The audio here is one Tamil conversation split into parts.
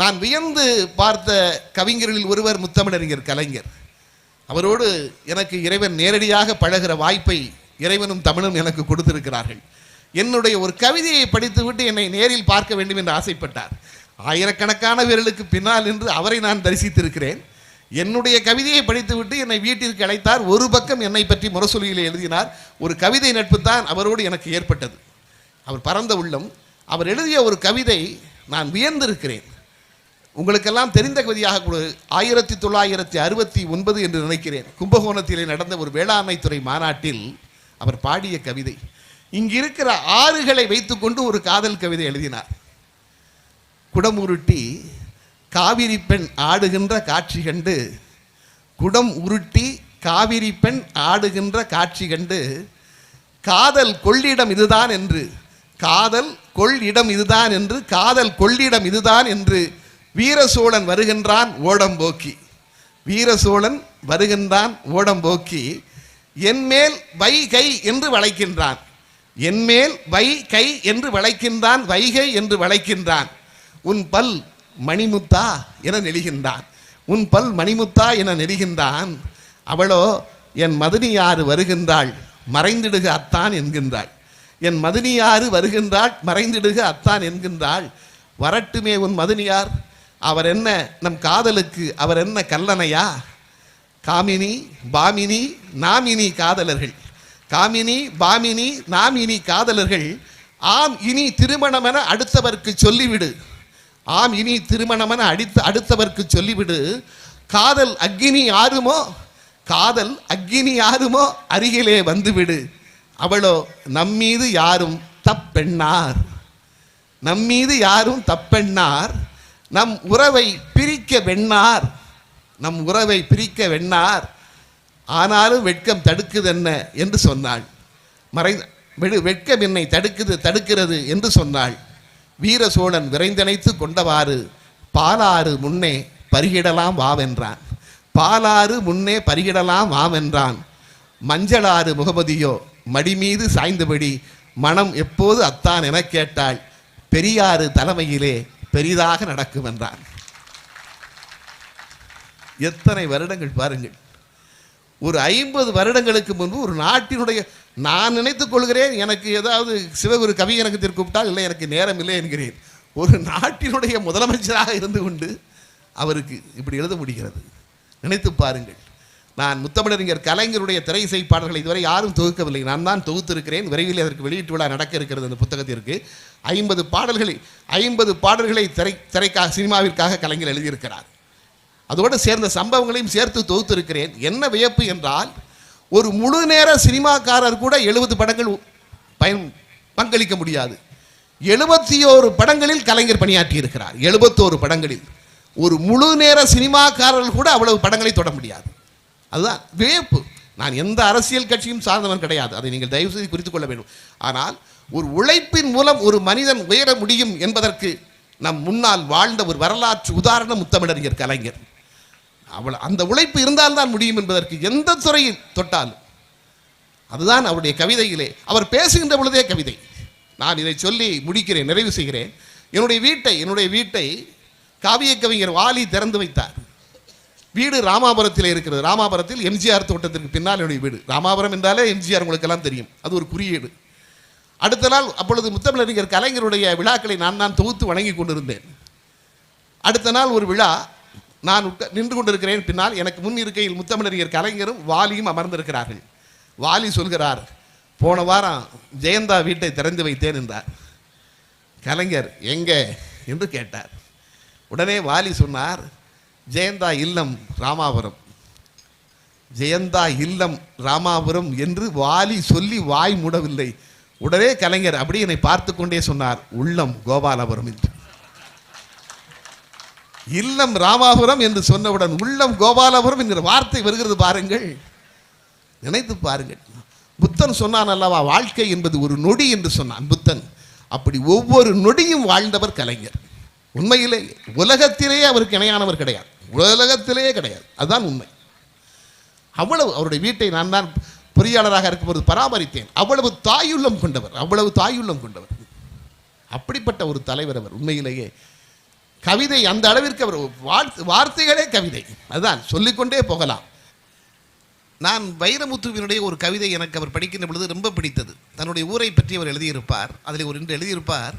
நான் வியந்து பார்த்த கவிஞர்களில் ஒருவர் முத்தமிழறிஞர் கலைஞர். அவரோடு எனக்கு இறைவன் நேரடியாக பழகுற வாய்ப்பை இறைவனும் தமிழும் எனக்கு கொடுத்திருக்கிறார்கள். என்னுடைய ஒரு கவிதையை படித்துவிட்டு என்னை நேரில் பார்க்க வேண்டும் என்று ஆசைப்பட்டார். ஆயிரக்கணக்கான பேர்களுக்கு பின்னால் என்று அவரை நான் தரிசித்திருக்கிறேன். என்னுடைய கவிதையை படித்துவிட்டு என்னை வீட்டிற்கு அழைத்தார். ஒரு பக்கம் என்னை பற்றி முரசொலியில் எழுதினார். ஒரு கவிதை நட்பு தான் அவரோடு எனக்கு ஏற்பட்டது. அவர் பறந்த உள்ளம். அவர் எழுதிய ஒரு கவிதை நான் வியந்திருக்கிறேன். உங்களுக்கெல்லாம் தெரிந்த கவிதையாக கூட. ஆயிரத்தி தொள்ளாயிரத்தி அறுபத்தி ஒன்பது என்று நினைக்கிறேன். கும்பகோணத்திலே நடந்த ஒரு வேளாண்மை துறை மாநாட்டில் அவர் பாடிய கவிதை. இங்கிருக்கிற ஆறுகளை வைத்துக்கொண்டு ஒரு காதல் கவிதை எழுதினார். குடம் உருட்டி காவிரி பெண் ஆடுகின்ற காட்சி கண்டு குடம் உருட்டி காவிரி பெண் ஆடுகின்ற காட்சி கண்டு காதல் கொள்ளிடம் இதுதான் என்று காதல் கொள்ளிடம் இதுதான் என்று காதல் கொள்ளிடம் இதுதான் என்று வீர சோழன் வருகின்றான் ஓடம்போக்கி. வீர சோழன் வருகின்றான் ஓடம்போக்கி. என்மேல் வை கை என்று வளைக்கின்றான். என்மேல் வை கை என்று வளைக்கின்றான் வைகை என்று வளைக்கின்றான். உன் பல் மணிமுத்தா என நெளிகின்றான். உன் பல் மணிமுத்தா என நெளிகின்றான். அவளோ என் மதுனியாறு வருகின்றாள் மறைந்திடுக அத்தான் என்கின்றாள். என் மதுனியாறு வருகின்றாள் மறைந்திடுக அத்தான் என்கின்றாள். வரட்டுமே உன் மதுனியார். அவர் என்ன நம் காதலுக்கு அவர் என்ன கல்லணையா? காமினி பாமினி நாமினி காதலர்கள். காமினி பாமினி நாமினி காதலர்கள். ஆம் இனி திருமணமென அடுத்தவர்க்கு சொல்லிவிடு. ஆம் இனி திருமணமென அடித்த அடுத்தவர்க்கு சொல்லிவிடு. காதல் அக்கினி ஆறுமோ? காதல் அக்கினி ஆறுமோ? அருகிலே வந்துவிடு. அவளோ நம்மீது யாரும் தப்பெண்ணார். நம்மீது யாரும் தப்பெண்ணார். நம் உறவை பிரிக்க வெண்ணார். நம் உறவை பிரிக்க வெண்ணார். ஆனாலும் வெட்கம் தடுக்குது என்ன என்று சொன்னாள். மறை வெடு வெட்கம் என்னை தடுக்குது தடுக்கிறது என்று சொன்னாள். வீர சோழன் விரைந்தனைத்து கொண்டவாறு பாலாறு முன்னே பருகிடலாம் வாவென்றான். பாலாறு முன்னே பருகிடலாம் வாவென்றான். மஞ்சளாறு முகமதியோ மடிமீது சாய்ந்தபடி மனம் எப்போது அத்தான் எனக் கேட்டாள். பெரியாறு தலைமையிலே பெரிதாக நடக்கும் என்றான் எத்தனை வருடங்கள் பாருங்கள். ஒரு ஐம்பது வருடங்களுக்கு முன்பு ஒரு நாட்டினுடைய நான் நினைத்துக் கொள்கிறேன் எனக்கு ஏதாவது சிவகுரு கவியரங்கத்திற்கு கூப்பிட்டால் இல்லை எனக்கு நேரம் இல்லை என்கிறேன். ஒரு நாட்டினுடைய முதலமைச்சராக இருந்து கொண்டு அவருக்கு இப்படி எழுத முடிகிறது. நினைத்து பாருங்கள். நான் முத்தமிழறிஞர் கலைஞருடைய திரை இசை பாடல்களை இதுவரை யாரும் தொகுக்கவில்லை. நான் தான் தொகுத்திருக்கிறேன். விரைவில் அதற்கு வெளியீட்டு விழா நடக்க இருக்கிறது அந்த புத்தகத்திற்கு. ஐம்பது பாடல்களை ஐம்பது பாடல்களை திரை திரைக்காக சினிமாவிற்காக கலைஞர் எழுதியிருக்கிறார். அதோடு சேர்ந்த சம்பவங்களையும் சேர்த்து தொகுத்திருக்கிறேன். என்ன வியப்பு என்றால் ஒரு முழு நேர சினிமாக்காரர் கூட எழுபது படங்கள் பயன் பங்களிக்க முடியாது. எழுபத்தி ஓரு படங்களில் கலைஞர் பணியாற்றி இருக்கிறார் எழுபத்தோரு படங்களில். ஒரு முழு நேர சினிமாக்காரர்கள் கூட அவ்வளவு படங்களை தொட முடியாது. அதுதான் வியப்பு நான் எந்த அரசியல் கட்சியும் சார்ந்தவன் கிடையாது. அதை நீங்கள் தயவு செய்து குறித்துக் கொள்ள வேண்டும். ஆனால் ஒரு உழைப்பின் மூலம் ஒரு மனிதன் உயர முடியும் என்பதற்கு நம் முன்னால் வாழ்ந்த ஒரு வரலாற்று உதாரணம் முத்தமிழறிஞர் கலைஞர். அவள் அந்த உழைப்பு இருந்தால்தான் முடியும் என்பதற்கு எந்த துறையில் தொட்டாலும் அதுதான் அவருடைய கவிதையிலே. அவர் பேசுகின்ற பொழுதே கவிதை. நான் இதை சொல்லி முடிக்கிறேன் நிறைவு செய்கிறேன். என்னுடைய வீட்டை என்னுடைய வீட்டை காவிய கவிஞர் வாலி திறந்து வைத்தார். வீடு ராமாபுரத்தில் இருக்கிறது. ராமாபுரத்தில் எம்ஜிஆர் தோட்டத்திற்கு பின்னால் என்னுடைய வீடு. ராமாபுரம் என்றாலே எம்ஜிஆர் உங்களுக்கு எல்லாம் தெரியும். அது ஒரு குறியீடு. அடுத்த நாள் அப்பொழுது முத்தமிழறிஞர் கலைஞருடைய விழாக்களை நான் தான் தொகுத்து வணங்கி கொண்டிருந்தேன். அடுத்த நாள் ஒரு விழா நான் உட்க நின்று கொண்டிருக்கிறேன். பின்னால் எனக்கு முன் இருக்கையில் முத்தமிழறிஞர் கலைஞரும் வாலியும் அமர்ந்திருக்கிறார்கள். வாலி சொல்கிறார் போன வாரம் ஜெயந்தா வீட்டை திறந்து வைத்தேன் என்றார். கலைஞர் எங்கே? என்று கேட்டார். உடனே வாலி சொன்னார் ஜெயந்தா இல்லம் ராமாபுரம். ஜெயந்தா இல்லம் ராமாபுரம் என்று வாலி சொல்லி வாய் மூடவில்லை. உடனே கலைஞர் அப்படி என்னை பார்த்து கொண்டே சொன்னார் உள்ளம் கோபாலபுரம் என்று. இல்லம் ராமாபுரம் என்று சொன்னவுடன் உள்ளம் கோபாலபுரம் என்கிற வார்த்தை வருகிறது பாருங்கள். நினைத்து பாருங்கள். புத்தன் சொன்னான் அல்லவா வாழ்க்கை என்பது ஒரு நொடி என்று சொன்னான் புத்தன். அப்படி ஒவ்வொரு நொடியும் வாழ்ந்தவர் கலைஞர். உண்மையிலே உலகத்திலேயே அவருக்கு இணையானவர் கிடையாது. உலகத்திலேயே கிடையாது. அதுதான் உண்மை. அவ்வளவு அவருடைய வீட்டை நான் தான் பொறியாளராக இருக்கும்போது பராமரித்தேன். அவ்வளவு தாயுள்ளம் கொண்டவர் அவ்வளவு தாயுள்ளம் கொண்டவர். அப்படிப்பட்ட ஒரு தலைவர் அவர். உண்மையிலேயே கவிதை அந்த அளவிற்கு அவர் வார்த்தை- வார்த்தைகளே கவிதை. அதுதான் சொல்லிக்கொண்டே போகலாம். நான் வைரமுத்துவினுடைய ஒரு கவிதை எனக்கு அவர் படிக்கின்ற பொழுது ரொம்ப பிடித்தது. தன்னுடைய ஊரை பற்றி அவர் எழுதியிருப்பார். அதில் ஒரு இன்று எழுதியிருப்பார்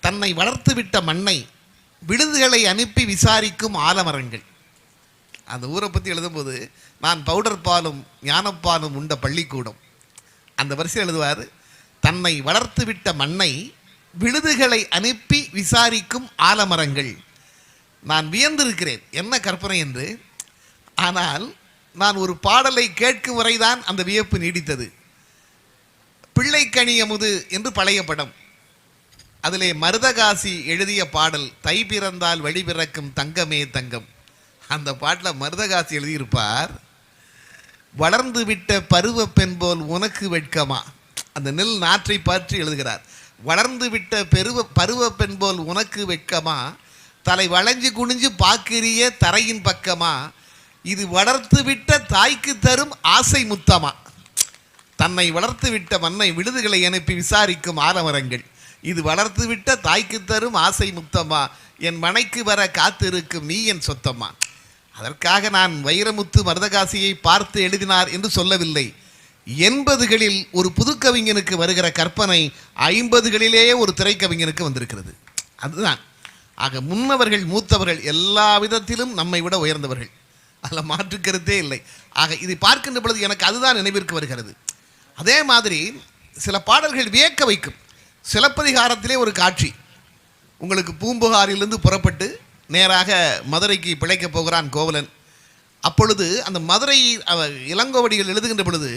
தன்னை வளர்த்துவிட்ட மண்ணை விடுதுகளை அனுப்பி விசாரிக்கும் ஆலமரங்கள். அந்த ஊரை பற்றி எழுதும்போது நான் பவுடர் பாலும் ஞானப்பாலும் உண்ட பள்ளிக்கூடம். அந்த வரிசையில் எழுதுவார் தன்னை வளர்த்துவிட்ட மண்ணை விடுதுகளை அனுப்பி விசாரிக்கும் ஆலமரங்கள். நான் வியந்திருக்கிறேன். என்ன கற்பனை என்று? ஆனால் நான் ஒரு பாடலை கேட்கும் வரைதான் அந்த வியப்பு நீடித்தது. பிள்ளைக்கனி அமுது என்று பழைய படம். அதிலே மருதகாசி எழுதிய பாடல் தை பிறந்தால் வழி பிறக்கும் தங்கமே தங்கம். அந்த பாட்டில் மருதகாசி எழுதியிருப்பார் வளர்ந்து விட்ட பருவ பெண் போல் உனக்கு வெட்கமா? அந்த நெல் நாற்றை பற்றி எழுதுகிறார் வளர்ந்து விட்ட பெருவ பருவ பெண் போல் உனக்கு வெட்கமா? தலை வளைஞ்சு குனிஞ்சு பார்க்கிறிய தரையின் பக்கமா? இது வளர்த்து விட்ட தாய்க்கு தரும் ஆசை முத்தமா? தன்னை வளர்த்து விட்ட மண்ணை விடுதுகளை அனுப்பி விசாரிக்கும் ஆலமரங்கள். இது வளர்த்து விட்ட தாய்க்கு தரும் ஆசை முத்தமா என் மனைக்கு வர காத்திருக்கும் நீ என் சொத்தம்மா. அதற்காக நான் வைரமுத்து மருதகாசியை பார்த்து எழுதினார் என்று சொல்லவில்லை. எண்பதுகளில் ஒரு புதுக்கவிஞனுக்கு வருகிற கற்பனை ஐம்பதுகளிலேயே ஒரு திரைக்கவிஞனுக்கு வந்திருக்கிறது. அதுதான். ஆக முன்னவர்கள் மூத்தவர்கள் எல்லா விதத்திலும் நம்மை விட உயர்ந்தவர்கள். அதில் மாற்றுக்கருத்தே இல்லை. ஆக இதை பார்க்கின்ற பொழுது எனக்கு அதுதான் நினைவிற்கு வருகிறது. அதே மாதிரி சில பாடல்கள் வியக்க வைக்கும். சிலப்பதிகாரத்திலே ஒரு காட்சி. உங்களுக்கு பூம்புகாரிலிருந்து புறப்பட்டு நேராக மதுரைக்கு பிழைக்கப் போகிறான் கோவலன். அப்பொழுது அந்த மதுரை இளங்கோவடிகள் எழுதுகின்ற பொழுது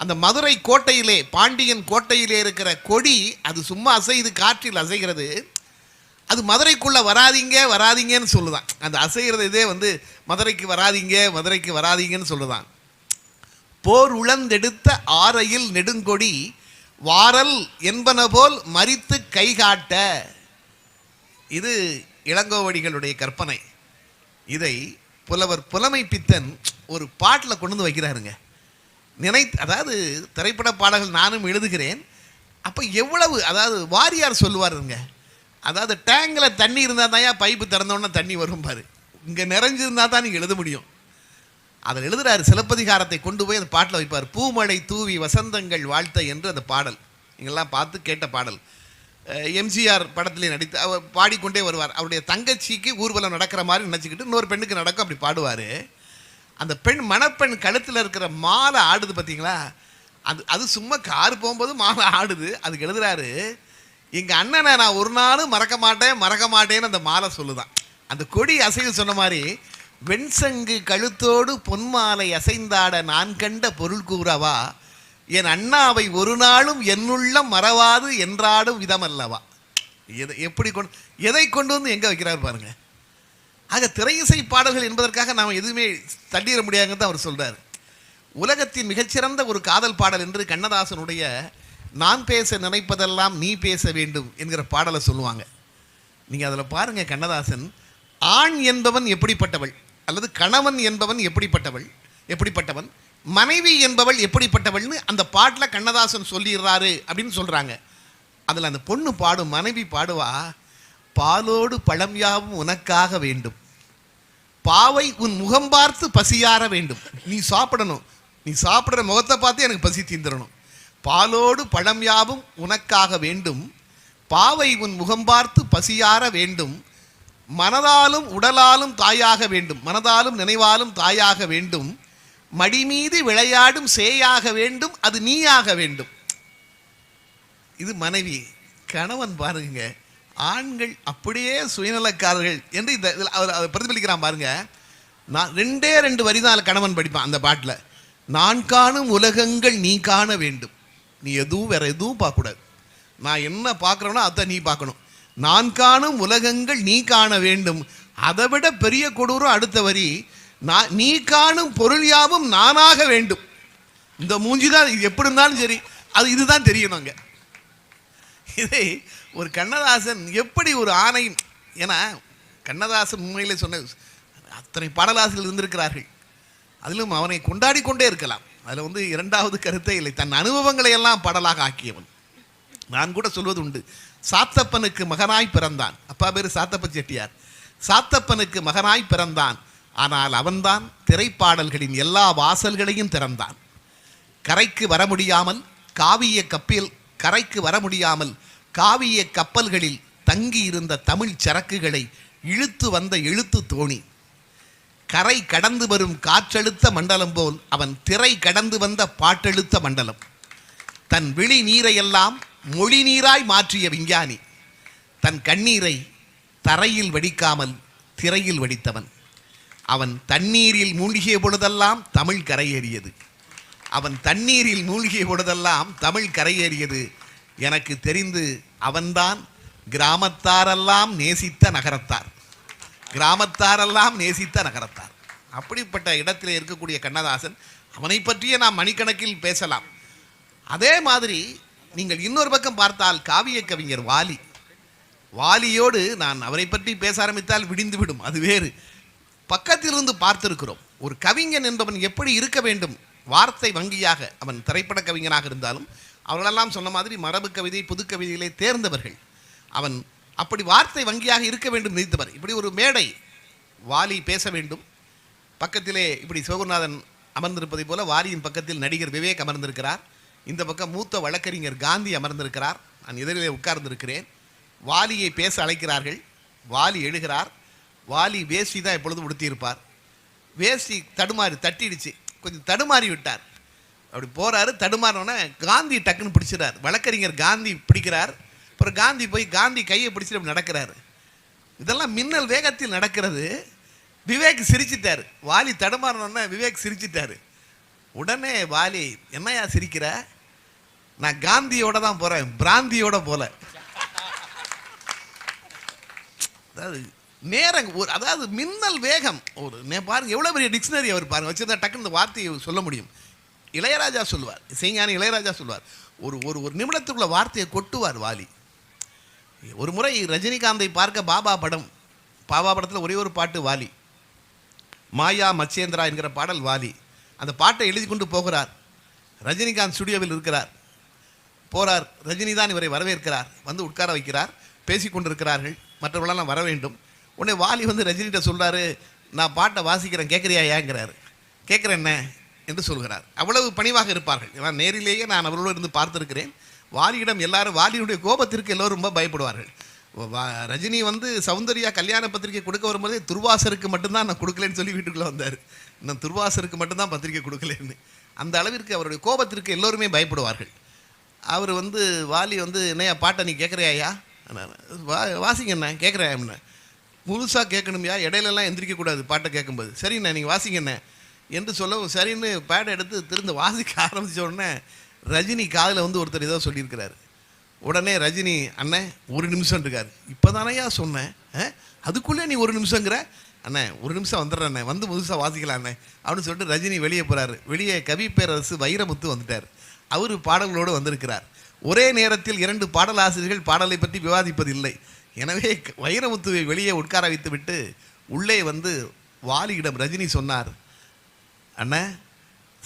அந்த மதுரை கோட்டையிலே பாண்டியன் கோட்டையிலே இருக்கிற கொடி அது சும்மா அசைது காற்றில் அசைகிறது. அது மதுரைக்குள்ளே வராதீங்க வராதீங்கன்னு சொல்லுதான். அந்த அசைகிறது இதே வந்து மதுரைக்கு வராதீங்க மதுரைக்கு வராதீங்கன்னு சொல்லுதான். போர் உளந்தெடுத்த ஆரையில் நெடுங்கொடி வாரல் என்பன போல் மரித்து கைகாட்ட. இது இளங்கோவடிகளுடைய கற்பனை. இதை புலவர் புலமை பித்தன் ஒரு பாட்டில் கொண்டு வந்து வைக்கிறாருங்க. நினை அதாவது திரைப்பட பாடல்கள் நானும் எழுதுகிறேன். அப்போ எவ்வளவு அதாவது வாரியார் சொல்லுவாருங்க. அதாவது டேங்கில் தண்ணி இருந்தால் தான் பைப்பு திறந்தோன்னே தண்ணி வரும் பாரு. இங்கே நிறைஞ்சிருந்தா தான் நீங்கள் எழுத முடியும். அதில் எழுதுறாரு சிலப்பதிகாரத்தை கொண்டு போய் அந்த பாட்டில் வைப்பார். பூமழை தூவி வசந்தங்கள் வாழ்த்த என்று அந்த பாடல். இங்கெல்லாம் பார்த்து கேட்ட பாடல். எம்ஜிஆர் படத்திலே நடித்து அவர் பாடிக்கொண்டே வருவார். அவருடைய தங்கச்சிக்கு ஊர்வலம் நடக்கிற மாதிரி நினச்சிக்கிட்டு இன்னொரு பெண்ணுக்கு நடக்கும் அப்படி பாடுவார். அந்த பெண் மணப்பெண் கழுத்தில் இருக்கிற மாலை ஆடுது பார்த்தீங்களா? அது அது சும்மா கார் போகும்போது மாலை ஆடுது. அதுக்கு எழுதுறாரு எங்கள் அண்ணனை நான் ஒரு நாளும் மறக்க மாட்டேன் மறக்க மாட்டேன்னு அந்த மாலை சொல்லுதான். அந்த கொடி அசைவு சொன்ன மாதிரி வெண்சங்கு கழுத்தோடு பொன்மாலை அசைந்தாட நான் கண்ட பொருள் கூறவா? என் அண்ணாவை ஒரு நாளும் என்னுள்ளம் மறவாது என்றாடும் விதமல்லவா? எதை எப்படி கொண்டு எதை கொண்டு வந்து எங்கே வைக்கிறார் பாருங்க. ஆக திரையிசை பாடல்கள் என்பதற்காக நாம் எதுவுமே தள்ளிட முடியாதுன்னு தான் அவர் சொல்கிறார் உலகத்தின் மிகச்சிறந்த ஒரு காதல் பாடல் என்று கண்ணதாசனுடைய நான் பேச நினைப்பதெல்லாம் நீ பேச வேண்டும் என்கிற பாடலை சொல்லுவாங்க. நீங்கள் அதில் பாருங்கள் கண்ணதாசன் ஆண் என்பவன் எப்படிப்பட்டவள்? அல்லது கணவன் என்பவன் எப்படிப்பட்டவள்? எப்படிப்பட்டவன்? மனைவி என்பவள் எப்படிப்பட்டவள்னு அந்த பாட்டில் கண்ணதாசன் சொல்லிடுறாரு அப்படின்னு சொல்கிறாங்க அதில் அந்த பொண்ணு பாடும் மனைவி பாடுவா பாலோடு பழம் யாவும் உனக்காக வேண்டும். பாவை உன் முகம் பார்த்து பசியார வேண்டும். நீ சாப்பிடணும். நீ சாப்பிட்ற முகத்தை பார்த்து எனக்கு பசி தீந்துடணும் பாலோடு பழம் யாவும் உனக்காக வேண்டும். பாவை உன் முகம் பார்த்து பசியார வேண்டும். மனதாலும் உடலாலும் தாயாக வேண்டும். மனதாலும் நினைவாலும் தாயாக வேண்டும். மடி மீது விளையாடும் சேயாக வேண்டும். அது நீயாக வேண்டும். இது மனைவி கணவன் பாருங்க ஆண்கள் அப்படியே சுயநலக்காரர்கள் என்று இந்த இதில் அவர் அதை பிரதிபலிக்கிறான் பாருங்க. நான் ரெண்டே ரெண்டு வரி தான் கணவன் படிப்பான் அந்த பாட்டில். நான் காணும் உலகங்கள் நீ காண வேண்டும். நீ எதுவும் வேற எதுவும் பார்க்கக்கூடாது. நான் என்ன பார்க்குறேனோ அதை நீ பார்க்கணும். நான் காணும் உலகங்கள் நீ காண வேண்டும். அதை விட பெரிய கொடூரம் அடுத்த வரி நான் நீ காணும் பொருள் யாவும் நானாக வேண்டும். இந்த மூஞ்சி தான் இது எப்படி இருந்தாலும் சரி அது இதுதான் தெரியணும் அங்கே. இதை ஒரு கண்ணதாசன் எப்படி ஒரு ஆணை ஏன்னா கண்ணதாசன் உண்மையிலே சொன்ன அத்தனை பாடலாசிரியர்கள் இருந்திருக்கிறார்கள். அதிலும் அவனை கொண்டாடி கொண்டே இருக்கலாம். அதில் வந்து இரண்டாவது கருத்தே இல்லை தன் அனுபவங்களை எல்லாம் பாடலாக ஆக்கியவன். நான் கூட சொல்வது உண்டு சாத்தப்பனுக்கு மகனாய் பிறந்தான். அப்பா பேர் சாத்தப்ப செட்டியார். சாத்தப்பனுக்கு மகனாய் பிறந்தான். ஆனால் அவன்தான் திரைப்பாடல்களின் எல்லா வாசல்களையும் திறந்தான். கரைக்கு வர முடியாமல் காவிய கப்பில் கரைக்கு வர முடியாமல் காவிய கப்பல்களில் தங்கி இருந்த தமிழ் சரக்குகளை இழுத்து வந்த எழுத்து தோணி. கரை கடந்து வரும் காற்றழுத்த மண்டலம் போல் அவன் திரை கடந்து வந்த பாட்டெழுத்த மண்டலம். தன் விழி நீரையெல்லாம் மொழி நீராய் மாற்றிய விஞ்ஞானி. தன் கண்ணீரை தரையில் வடிக்காமல் திரையில் வடித்தவன். அவன் தண்ணீரில் மூழ்கிய பொழுதெல்லாம் தமிழ் கரையேறியது. அவன் தண்ணீரில் மூழ்கிய பொழுதெல்லாம் தமிழ் கரையேறியது. எனக்கு தெரிந்து அவன்தான் கிராமத்தாரெல்லாம் நேசித்த நகரத்தார். கிராமத்தாரெல்லாம் நேசித்த நகரத்தார். அப்படிப்பட்ட இடத்திலே இருக்கக்கூடிய கண்ணதாசன் அவனை பற்றியே நாம் மணிக்கணக்கில் பேசலாம். அதே மாதிரி நீங்கள் இன்னொரு பக்கம் பார்த்தால் காவிய கவிஞர் வாலி. வாலியோடு நான் அவரை பற்றி பேச ஆரம்பித்தால் விடிந்துவிடும் அது வேறு. பக்கத்திலிருந்து பார்த்திருக்கிறோம் ஒரு கவிஞன் என்பவன் எப்படி இருக்க வேண்டும்? வார்த்தை வங்கியாக அவன் திரைப்பட கவிஞனாக இருந்தாலும் அவர்களெல்லாம் சொன்ன மாதிரி மரபு கவிதை புது தேர்ந்தவர்கள். அவன் அப்படி வார்த்தை வங்கியாக இருக்க வேண்டும் நினைத்தவர். இப்படி ஒரு மேடை வாலி பேச வேண்டும். பக்கத்திலே இப்படி சிவகுருநாதன் அமர்ந்திருப்பதை போல வாலியின் பக்கத்தில் நடிகர் விவேக் அமர்ந்திருக்கிறார். இந்த பக்கம் மூத்த வழக்கறிஞர் காந்தி அமர்ந்திருக்கிறார். நான் எதிரிலே உட்கார்ந்திருக்கிறேன். வாலியை பேச அழைக்கிறார்கள். வாலி எழுகிறார். வாலி வேஷ்டி தான் எப்பொழுதும் உடுத்தியிருப்பார். வேஷ்டி தடுமாறி தட்டிடுச்சு. கொஞ்சம் தடுமாறி விட்டார். அப்படி போகிறாரு தடுமாறினோன்னே காந்தி டக்குன்னு பிடிச்சிடார் வழக்கறிஞர் காந்தி பிடிக்கிறார். அப்புறம் காந்தி போய் காந்தி கையை பிடிச்சிட்டு அப்படி நடக்கிறாரு. இதெல்லாம் மின்னல் வேகத்தில் நடக்கிறது. விவேக் சிரிச்சிட்டார். வாலி தடுமாறினோன்னே விவேக் சிரிச்சிட்டாரு. உடனே வாலி என்னையா சிரிக்கிற? நான் காந்தியோட தான் போறேன் பிராந்தியோட போல. அதாவது நேரம் ஒரு அதாவது மின்னல் வேகம். ஒரு பாருங்க எவ்வளோ பெரிய டிக்ஷனரி அவர் பாருங்க வச்சிருந்தா டக்குன்னு இந்த வார்த்தையை சொல்ல முடியும். இளையராஜா சொல்லுவார் இசைஞானி இளையராஜா சொல்லுவார். ஒரு ஒரு ஒரு நிமிடத்துக்குள்ள வார்த்தையை கொட்டுவார் வாலி. ஒரு முறை ரஜினிகாந்தை பார்க்க பாபா படம் பாபா படத்தில் ஒரே ஒரு பாட்டு வாலி. மாயா மச்சேந்திரா என்கிற பாடல் வாலி. அந்த பாட்டை எழுதி கொண்டு போகிறார். ரஜினிகாந்த் ஸ்டுடியோவில் இருக்கிறார். போகிறார் ரஜினி தான் இவரை வரவேற்கிறார். வந்து உட்கார வைக்கிறார். பேசி கொண்டிருக்கிறார்கள். மற்றவர்களெல்லாம் வர வேண்டும். உடனே வாலி வந்து ரஜினிகிட்ட சொல்கிறாரு நான் பாட்டை வாசிக்கிறேன். கேட்குறியா ஏங்கிறாரு. கேட்குறேன் என்ன? என்று சொல்கிறார். அவ்வளவு பணிவாக இருப்பார்கள். ஏன்னா நேரிலேயே நான் அவர்களோடு இருந்து பார்த்துருக்கிறேன். வாலியிடம் எல்லாரும் வாலியுடைய கோபத்திற்கு எல்லோரும் ரொம்ப பயப்படுவார்கள். ரஜினி வந்து சௌந்தர்யா கல்யாண பத்திரிக்கை கொடுக்க வரும்போதே துர்வாசருக்கு மட்டும்தான் நான் கொடுக்கலன்னு சொல்லி வீட்டுக்குள்ளே வந்தார். நான் துர்வாசருக்கு மட்டும்தான் பத்திரிக்கை கொடுக்கலன்னு. அந்த அளவிற்கு அவருடைய கோபத்திற்கு எல்லோருமே பயப்படுவார்கள். அவர் வந்து வாலி வந்து என்னையா பாட்டை நீ கேட்குறியாயா வா வாசிங்கண்ணா என்ன கேட்குறேன் முழுசாக கேட்கணுமையா இடையிலலாம் எந்திரிக்கக்கூடாது பாட்டை கேட்கும்போது. சரிண்ணே நீங்கள் வாசிங்கண்ணே என்று சொல்லவும் சரின்னு பேடை எடுத்து திரும்ப வாசிக்க ஆரம்பித்த உடனே ரஜினி காதில் வந்து ஒருத்தர் ஏதோ சொல்லியிருக்கிறாரு. உடனே ரஜினி அண்ணே ஒரு நிமிஷம் இருக்கார். இப்போ தானையா சொன்னேன். ஆ? அதுக்குள்ளே நீ ஒரு நிமிஷங்கிற? அண்ணே ஒரு நிமிஷம் வந்துடுறேண்ணே வந்து முழுசாக வாசிக்கலாம் அண்ணே. அப்படின்னு சொல்லிட்டு ரஜினி வெளியே போகிறாரு வெளியே கவி பேரரசு வைரமுத்து வந்துட்டார். அவர் பாடல்களோடு வந்திருக்கிறார். ஒரே நேரத்தில் இரண்டு பாடலாசிரியர்கள் பாடலை பற்றி விவாதிப்பதில்லை. எனவே வைரமுத்துவை வெளியே உட்கார வைத்து விட்டு உள்ளே வந்து வாலியிடம் ரஜினி சொன்னார் அண்ணா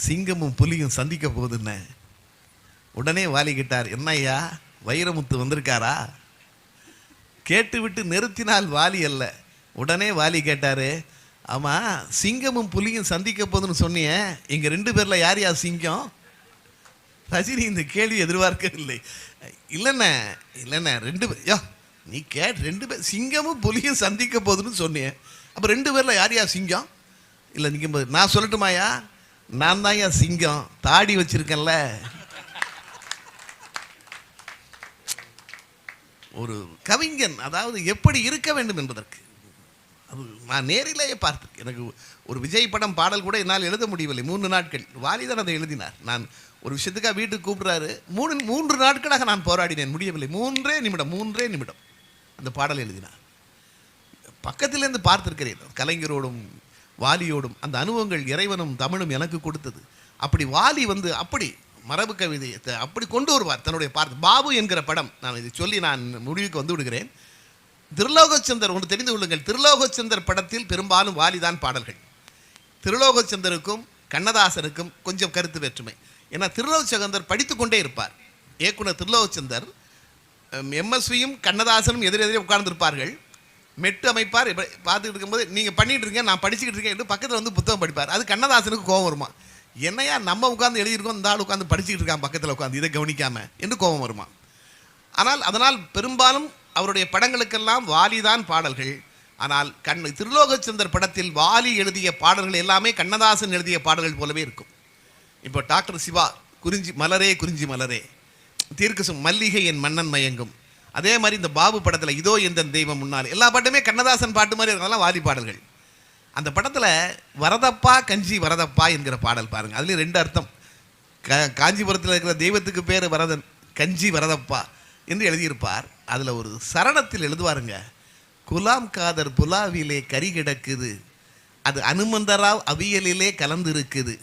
சிங்கமும் புலியும் சந்திக்க போகுதுண்ணே. உடனே வாலி கேட்டார் என்னய்யா வைரமுத்து வந்திருக்காரா? கேட்டுவிட்டு நிறுத்தினால் வாலி அல்ல. உடனே வாலி கேட்டாரு ஆமா சிங்கமும் புலியும் சந்திக்க போகுதுன்னு சொன்னியே இங்க ரெண்டு பேர்ல யார் யார் சிங்கம்? ரஜினி இந்த கேள்வி எதிர்பார்க்கவில்லை. இல்லைண்ணே இல்லைண்ணே ரெண்டு பேர் யோ நீ கேட் ரெண்டு பேர் சிங்கமும் புலியும் சந்திக்க போகுதுன்னு சொன்னியே அப்போ ரெண்டு பேரில் யார் யார் சிங்கம்? இல்லை நிற்கும் நான் சொல்லட்டுமாயா நான் தான் சிங்கம். தாடி வச்சிருக்கேன்ல. ஒரு கவிஞன் அதாவது எப்படி இருக்க வேண்டும் என்பதற்கு. அது நான் நேரிலேயே பார்த்து எனக்கு ஒரு விஜய் படம் பாடல் கூட என்னால் எழுத முடியவில்லை. மூன்று நாட்கள். வாலிதான் அதை எழுதினார். நான் ஒரு விஷயத்துக்காக வீட்டுக்கு கூப்பிடுறாரு. மூணு மூன்று நாட்களாக நான் போராடினேன். முடியவில்லை. மூன்றே நிமிடம் மூன்றே நிமிடம் அந்த பாடல் எழுதினார். பக்கத்திலேருந்து பார்த்துருக்கிறேன். கலைஞரோடும் வாலியோடும் அந்த அனுபவங்கள் இறைவனும் தமிழும் எனக்கு கொடுத்தது. அப்படி வாலி வந்து அப்படி மரபு கவிதையை அப்படி கொண்டு வருவார் தன்னுடைய பார்த்து பாபு என்கிற படம். நான் இதை சொல்லி நான் முடிவுக்கு வந்து விடுகிறேன். திருலோகச்சந்தர் ஒன்று தெரிந்து கொள்ளுங்கள். திருலோகச்சந்தர் படத்தில் பெரும்பாலும் வாலிதான் பாடல்கள். திருலோகச்சந்தருக்கும் கண்ணதாசனுக்கும் கொஞ்சம் கருத்து வேற்றுமை. ஏன்னா திருலோகச்சந்தர் படித்து கொண்டே இருப்பார். இயக்குனர் திருலோகச்சந்தர் எம்எஸ்வியும் கண்ணதாசனும் எதிரெதிரே உட்கார்ந்துருப்பார்கள். மெட்டு அமைப்பார். பார்த்துக்கிட்டு இருக்கும்போது நீங்கள் பண்ணிகிட்டு இருக்கீங்க நான் படிச்சுக்கிட்டு இருக்கேன் என்று பக்கத்தில் வந்து புத்தகம் படிப்பார். அது கண்ணதாசனுக்கு கோபம் வருமா? என்னையா நம்ம உட்காந்து எழுதியிருக்கோம் இந்த ஆள் உட்காந்து படிச்சுக்கிட்டு இருக்கான் பக்கத்தில் உட்காந்து இதை கவனிக்காம. என்று கோபம் வருமா? ஆனால் அதனால் பெரும்பாலும் அவருடைய படங்களுக்கெல்லாம் வாலிதான் பாடல்கள். ஆனால் கண் திருலோகச்சந்தர் படத்தில் வாலி எழுதிய பாடல்கள் எல்லாமே கண்ணதாசன் எழுதிய பாடல்கள் போலவே இருக்கும். இப்போ டாக்டர் சிவா குறிஞ்சி மலரே குறிஞ்சி மலரே. தீர்க்க மல்லிகை என் மன்னன் மயங்கும். அதே மாதிரி இந்த பாபு படத்தில் இதோ எந்த தெய்வம் முன்னால். எல்லா பாட்டுமே கண்ணதாசன் பாட்டு மாதிரி இருந்தாலும் வாலி பாடல்கள். அந்த படத்தில் வரதப்பா கஞ்சி வரதப்பா என்கிற பாடல் பாருங்க. அதுலேயும் ரெண்டு அர்த்தம். க காஞ்சிபுரத்தில் இருக்கிற தெய்வத்துக்கு பேர் வரதன் கஞ்சி வரதப்பா என்று எழுதியிருப்பார். அதில் ஒரு சரணத்தில் எழுதுவாருங்க குலாம் காதர் புலாவிலே கறி கிடக்குது அது அனுமந்தராவ் அவியலிலே கலந்திருக்குது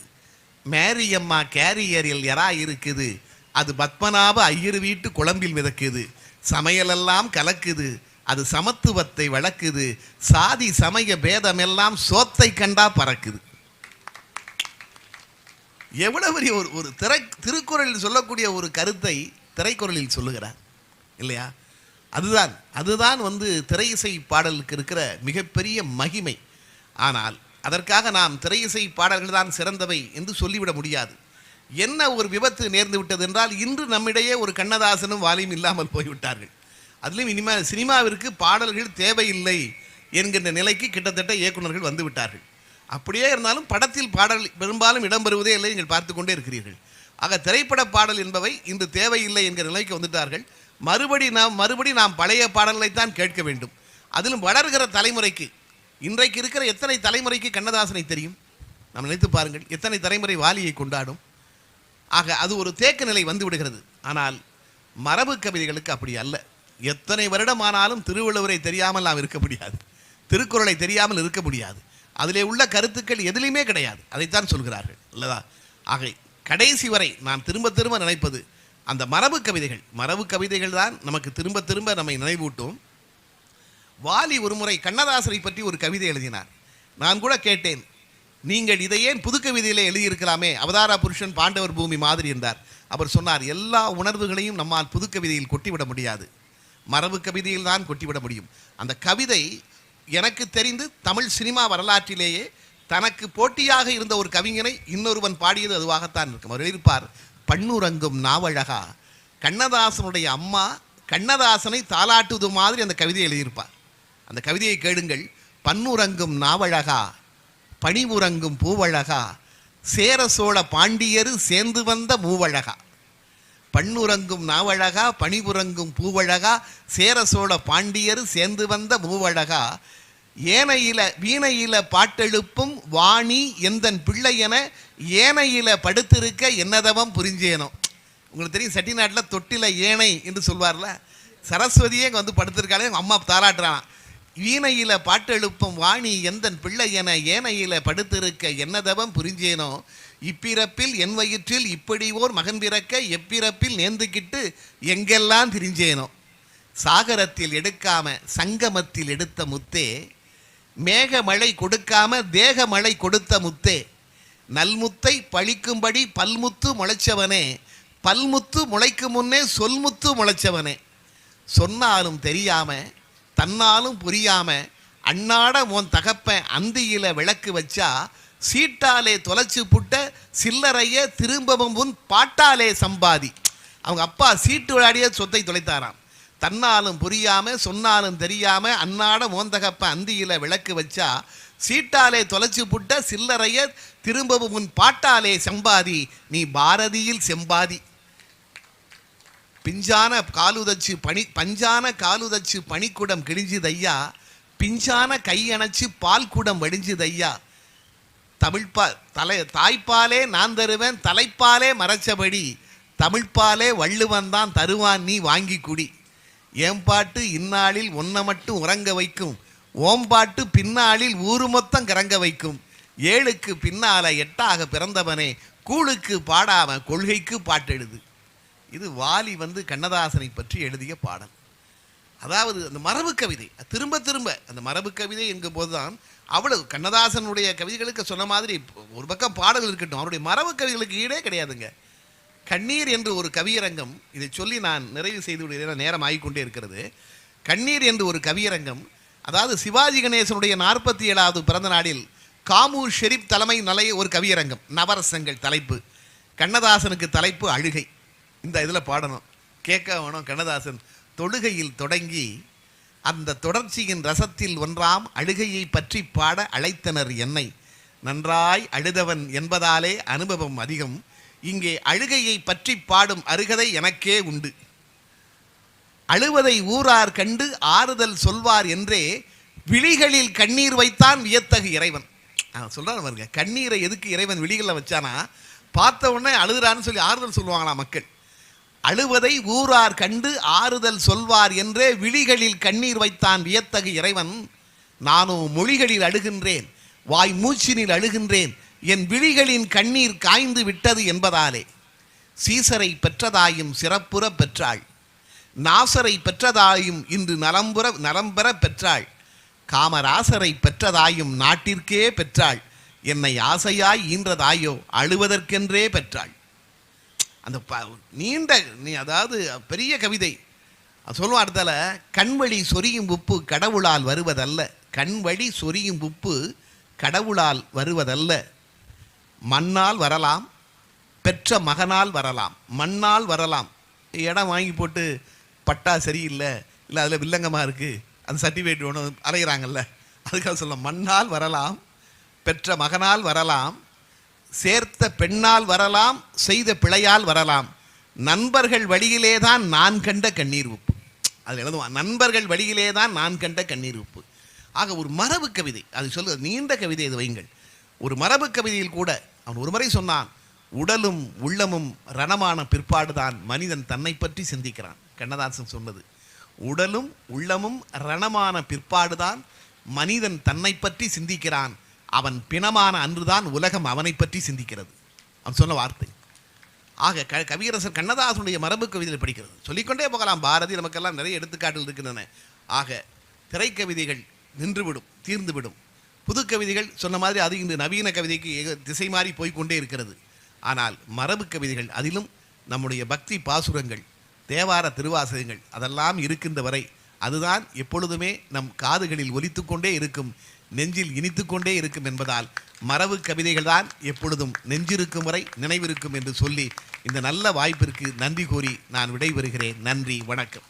மேரியம்மா கேரியரில் எறா இருக்குது அது பத்மநாப ஐயர் வீட்டு குழம்பில் மிதக்குது சமையலெல்லாம் கலக்குது அது சமத்துவத்தை வளர்க்குது. சாதி சமய பேதமெல்லாம் சோத்தை கண்டா பறக்குது. எவ்வளவு பெரிய ஒரு ஒரு திரை திருக்குறளில் சொல்லக்கூடிய ஒரு கருத்தை திரைக்குறளில் சொல்லுகிறார். இல்லையா? அதுதான் அதுதான் வந்து திரை இசை பாடலுக்கு இருக்கிற மிகப்பெரிய மகிமை. ஆனால் அதற்காக நாம் திரை இசை பாடல்கள் தான் சிறந்தவை என்று சொல்லிவிட முடியாது. என்ன ஒரு விபத்து நேர்ந்து விட்டது என்றால் இன்று நம்மிடையே ஒரு கண்ணதாசனும் வாலியும் இல்லாமல் போய்விட்டார்கள். அதுலேயும் இனிமேல் சினிமாவிற்கு பாடல்கள் தேவையில்லை என்கின்ற நிலைக்கு கிட்டத்தட்ட இயக்குனர்கள் வந்து விட்டார்கள். அப்படியே இருந்தாலும் படத்தில் பாடல் பெரும்பாலும் இடம்பெறுவதே இல்லை நீங்கள் பார்த்து கொண்டே இருக்கிறீர்கள். ஆக திரைப்பட பாடல் என்பவை இன்று தேவையில்லை என்கிற நிலைக்கு வந்துட்டார்கள். மறுபடி நாம் மறுபடி நாம் பழைய பாடல்களைத்தான் கேட்க வேண்டும். அதிலும் வளர்கிற தலைமுறைக்கு இன்றைக்கு இருக்கிற எத்தனை தலைமுறைக்கு கண்ணதாசனை தெரியும்? நாம் நினைத்து பாருங்கள் எத்தனை தலைமுறை வாலியை கொண்டாடும்? ஆக அது ஒரு தேக்க நிலை வந்து விடுகிறது. ஆனால் மரபு கவிதைகளுக்கு அப்படி அல்ல. எத்தனை வருடமானாலும் திருவள்ளுவரை தெரியாமல் நாம் இருக்க முடியாது. திருக்குறளை தெரியாமல் இருக்க முடியாது. அதிலே உள்ள கருத்துக்கள் எதிலையுமே கிடையாது. அதைத்தான் சொல்கிறார்கள். இல்லதா ஆக கடைசி வரை நான் திரும்ப திரும்ப நினைப்பது அந்த மரபு கவிதைகள். மரபு கவிதைகள் தான் நமக்கு திரும்ப திரும்ப நம்மை நினைவூட்டும். வாலி ஒருமுறை கண்ணதாசரை பற்றி ஒரு கவிதை எழுதினார். நான் கூட கேட்டேன் நீங்கள் இதை ஏன் புது கவிதையிலே எழுதியிருக்கலாமே? அவதார புருஷன் பாண்டவர் பூமி மாதிரி என்றார். அவர் சொன்னார் எல்லா உணர்வுகளையும் நம்மால் புது கவிதையில் கொட்டிவிட முடியாது. மரபு கவிதையில் தான் கொட்டிவிட முடியும். அந்த கவிதை எனக்கு தெரிந்து தமிழ் சினிமா வரலாற்றிலேயே தனக்கு போட்டியாக இருந்த ஒரு கவிஞனை இன்னொருவன் பாடியது அதுவாகத்தான் இருக்கும். அவர் எழுதியிருப்பார் பன்னுரங்கும் நாவழகா. கண்ணதாசனுடைய அம்மா கண்ணதாசனை தாளாட்டுவது மாதிரி அந்த கவிதையை எழுதியிருப்பார். அந்த கவிதையை கேளுங்கள் பன்னுரங்கும் நாவழகா பணிவுறங்கும் பூவழகா சேர சோழ பாண்டியரு சேர்ந்து வந்த மூவழகா. பண்ணுறங்கும் நாவழகா பணிபுரங்கும் பூவழகா சேர சோழ பாண்டியர் சேர்ந்து வந்த மூவழகா. ஏனையில வீணையில பாட்டெழுப்பும் வாணி எந்தன் பிள்ளை என ஏனையில படுத்திருக்க என்னதவம் புரிஞ்சேனும் உங்களுக்கு தெரியும் செட்டிநாட்டில் தொட்டில ஏனை என்று சொல்வார்ல. சரஸ்வதியே இங்கே வந்து படுத்திருக்காளே அம்மா தாராட்டுறான். வீணையில பாட்டெழுப்பும் வாணி எந்தன் பிள்ளை என ஏனையில படுத்திருக்க என்னதவம் புரிஞ்சேனோ. இப்பிறப்பில் என் வயிற்றில் இப்படி ஓர் மகன் பிறக்க எப்பிறப்பில் நேர்ந்துக்கிட்டு எங்கெல்லாம் திரிஞ்சேனோ? சாகரத்தில் எடுக்காம சங்கமத்தில் எடுத்த முத்தே மேக மழை கொடுக்காம தேக மழை கொடுத்த முத்தே நல்முத்தை பழிக்கும்படி பல்முத்து முளைச்சவனே பல்முத்து முளைக்கும் முன்னே சொல்முத்து முளைச்சவனே. சொன்னாலும் தெரியாம தன்னாலும் புரியாம அன்னாட உன் தகப்பன் அந்தியில விளக்கு வச்சா சீட்டாலே தொலைச்சு புட்ட சில்லறைய திரும்பவும் உன் பாட்டாலே சம்பாதி. அவங்க அப்பா சீட்டு விளையாடிய சொத்தை தொலைத்தாராம். தன்னாலும் புரியாம சொன்னாலும் தெரியாம அன்னாட மோந்தகப்ப அந்தியில விளக்கு வச்சா சீட்டாலே தொலைச்சு புட்ட சில்லறைய திரும்பவும் உன் பாட்டாலே சம்பாதி. நீ பாரதியில் செம்பாதி. பிஞ்சான காலுதச்சு பனி பஞ்சான காலுதச்சு பனிக்குடம் கிழிஞ்சுதையா. பிஞ்சான கையணைச்சு பால் குடம் வடிஞ்சுதையா. தமிழ்பால் தலை தாய்ப்பாலே நான் தருவேன் தலைப்பாலே மறைச்சபடி தமிழ்ப்பாலே வள்ளுவன் தான் தருவான் நீ வாங்கி குடி. ஏன் பாட்டு இந்நாளில் ஒன்றை மட்டும் உறங்க வைக்கும். ஓம்பாட்டு பின்னாளில் ஊரு மொத்தம் கிறங்க வைக்கும். ஏழுக்கு பின்னால எட்டாக பிறந்தவனே கூழுக்கு பாடாம கொள்கைக்கு பாட்டெழுது. இது வாலி வந்து கண்ணதாசனை பற்றி எழுதிய பாடல். அதாவது அந்த மரபு கவிதை திரும்ப திரும்ப அந்த மரபு கவிதை என்கும் போதுதான் அவ்வளவு கண்ணதாசனுடைய கவிதைகளுக்கு சொன்ன மாதிரி ஒரு பக்கம் பாடல் இருக்கட்டும் அவருடைய மரபு கவிதைகளுக்கு ஈடே கிடையாதுங்க. கண்ணீர் என்று ஒரு கவியரங்கம் இதை சொல்லி நான் நிறைவு செய்து விடுகிறேன் நேரம் ஆகிக்கொண்டே இருக்கிறது. கண்ணீர் என்று ஒரு கவியரங்கம் அதாவது சிவாஜி கணேசனுடைய நாற்பத்தி ஏழாவது பிறந்த நாளில் காமூர் ஷெரீப் தலைமை நிலைய ஒரு கவியரங்கம் நவரசங்கள் தலைப்பு. கண்ணதாசனுக்கு தலைப்பு அழுகை. இந்த இதில் பாடணும். கேட்க வேணும் கண்ணதாசன். தொழுகையில் தொடங்கி அந்த தொடர்ச்சியின் ரசத்தில் ஒன்றாம் அழுகையை பற்றி பாட அழைத்தனர் என்னை. நன்றாய் அழுதவன் என்பதாலே அனுபவம் அதிகம். இங்கே அழுகையை பற்றி பாடும் அருகதை எனக்கே உண்டு. அழுவதை ஊரார் கண்டு ஆறுதல் சொல்வார் என்றே விழிகளில் கண்ணீர் வைத்தான் வியத்தகு இறைவன். அவன் சொல்றான் பாருங்க கண்ணீரை எதுக்கு இறைவன் விழிகளில் வச்சானா? பார்த்த உடனே அழுகிறான்னு சொல்லி ஆறுதல் சொல்லுவாங்களாம் மக்கள். அழுவதை ஊரார் கண்டு ஆறுதல் சொல்வார் என்றே விழிகளில் கண்ணீர் வைத்தான் வியத்தகு இறைவன். நானும் மொழிகளில் அழுகின்றேன் வாய் மூச்சினில் அழுகின்றேன் என் விழிகளின் கண்ணீர் காய்ந்து விட்டது என்பதாலே. சீசரை பெற்றதாயும் சிறப்புற பெற்றாள். நாசரை பெற்றதாயும் இன்று நலம்புற நலம்பெற பெற்றாள். காமராசரை பெற்றதாயும் நாட்டிற்கே பெற்றாள். என்னை ஆசையாய் ஈன்றதாயோ அழுவதற்கென்றே பெற்றாள். அந்த ப- நீண்ட நீ அதாவது பெரிய கவிதை. அது சொல்லுவான் அடுத்தால கண்வழி சொரியும் உப்பு கடவுளால் வருவதல்ல. கண்வழி சொரியும் உப்பு கடவுளால் வருவதல்ல. மண்ணால் வரலாம் பெற்ற மகனால் வரலாம் மண்ணால் வரலாம். இடம் வாங்கி போட்டு பட்டா சரியில்லை இல்லை அதில் வில்லங்கமாக இருக்குது அந்த சர்டிஃபிகேட் ஒன்று அலைகிறாங்கல்ல அதுக்காக சொல்ல மண்ணால் வரலாம் பெற்ற மகனால் வரலாம் சேர்த்த பெண்ணால் வரலாம் செய்த பிழையால் வரலாம். நண்பர்கள் வழியிலே தான் நான் கண்ட கண்ணீர் உப்பு. அதில் எழுதுவான் நண்பர்கள் வழியிலே தான் நான் கண்ட கண்ணீர் உப்பு. ஆக ஒரு மரபு கவிதை அது சொல்லு நீண்ட கவிதை இது வைங்கள் ஒரு மரபு கவிதையில் கூட அவன் ஒரு முறை சொன்னான் உடலும் உள்ளமும் ரணமான பிற்பாடுதான் மனிதன் தன்னை பற்றி சிந்திக்கிறான். கண்ணதாசன் சொன்னது உடலும் உள்ளமும் ரணமான பிற்பாடுதான் மனிதன் தன்னை பற்றி சிந்திக்கிறான். அவன் பிணமான அன்றுதான் உலகம் அவனை பற்றி சிந்திக்கிறது. அவன் சொன்ன வார்த்தை. ஆக க கவியரசர் கண்ணதாசனுடைய மரபு கவிதையில் படிக்கிறது. சொல்லிக்கொண்டே போகலாம். பாரதி நமக்கெல்லாம் நிறைய எடுத்துக்காட்டுகள் இருக்கின்றன. ஆக திரைக்கவிதைகள் நின்றுவிடும் தீர்ந்துவிடும். புது கவிதைகள் சொன்ன மாதிரி அது இன்று நவீன கவிதைக்கு திசை மாறி போய்க்கொண்டே இருக்கிறது. ஆனால் மரபு கவிதைகள் அதிலும் நம்முடைய பக்தி பாசுரங்கள் தேவார திருவாசகங்கள் அதெல்லாம் இருக்கின்ற வரை அதுதான் எப்பொழுதுமே நம் காதுகளில் ஒலித்துக்கொண்டே இருக்கும் நெஞ்சில் இனித்துக்கொண்டே இருக்கும் என்பதால் மரபு கவிதைகள் தான் எப்பொழுதும் நெஞ்சிருக்கும் வரை நினைவிருக்கும் என்று சொல்லி இந்த நல்ல வாய்ப்பிற்கு நன்றி கூறி நான் விடைபெறுகிறேன். நன்றி வணக்கம்.